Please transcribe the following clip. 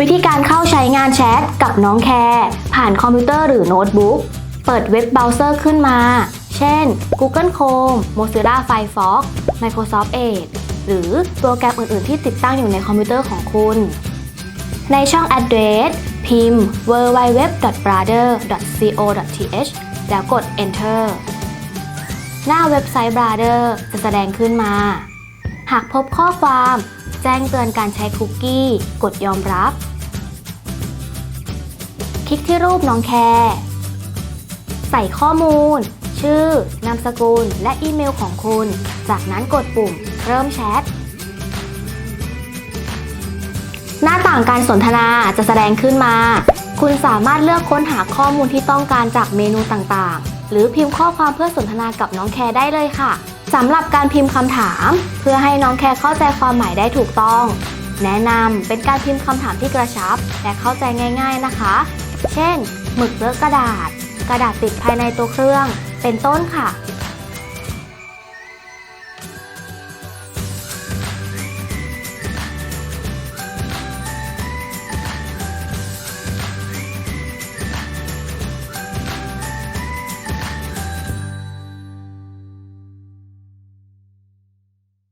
วิธีการเข้าใช้งานแชทกับน้องแคร์ผ่านคอมพิวเตอร์หรือโน้ตบุ๊ก เปิดเว็บเบราว์เซอร์ขึ้นมา เช่น Google Chrome Mozilla Firefox Microsoft Edge หรือโปรแกรมอื่น ๆ ที่ติดตั้งอยู่ในคอมพิวเตอร์ของคุณ ในช่อง address พิมพ์ www.brother.co.th แล้วกด enter หน้าเว็บไซต์ Brother จะแสดงขึ้นมา หากพบข้อความ แจ้งเตือนการใช้คุกกี้ กดยอมรับ คลิกที่รูปน้องแคร์ใส่ข้อมูล ชื่อ นามสกุล และอีเมลของคุณ จากนั้นกดปุ่ม เริ่มแชท หน้าต่างการสนทนาจะแสดงขึ้นมา คุณสามารถเลือกค้นหาข้อมูลที่ต้องการจากเมนูต่างๆ หรือพิมพ์ข้อความเพื่อสนทนากับน้องแคร์ได้เลยค่ะ สำหรับการพิมพ์คำถาม เพื่อให้น้องแคร์เข้าใจความหมายได้ถูกต้อง แนะนำเป็นการพิมพ์คำถามที่กระชับ และเข้าใจง่าย ๆนะคะ เช่น หมึกเลอะกระดาษ กระดาษติดภายในตัวเครื่อง เป็นต้นค่ะ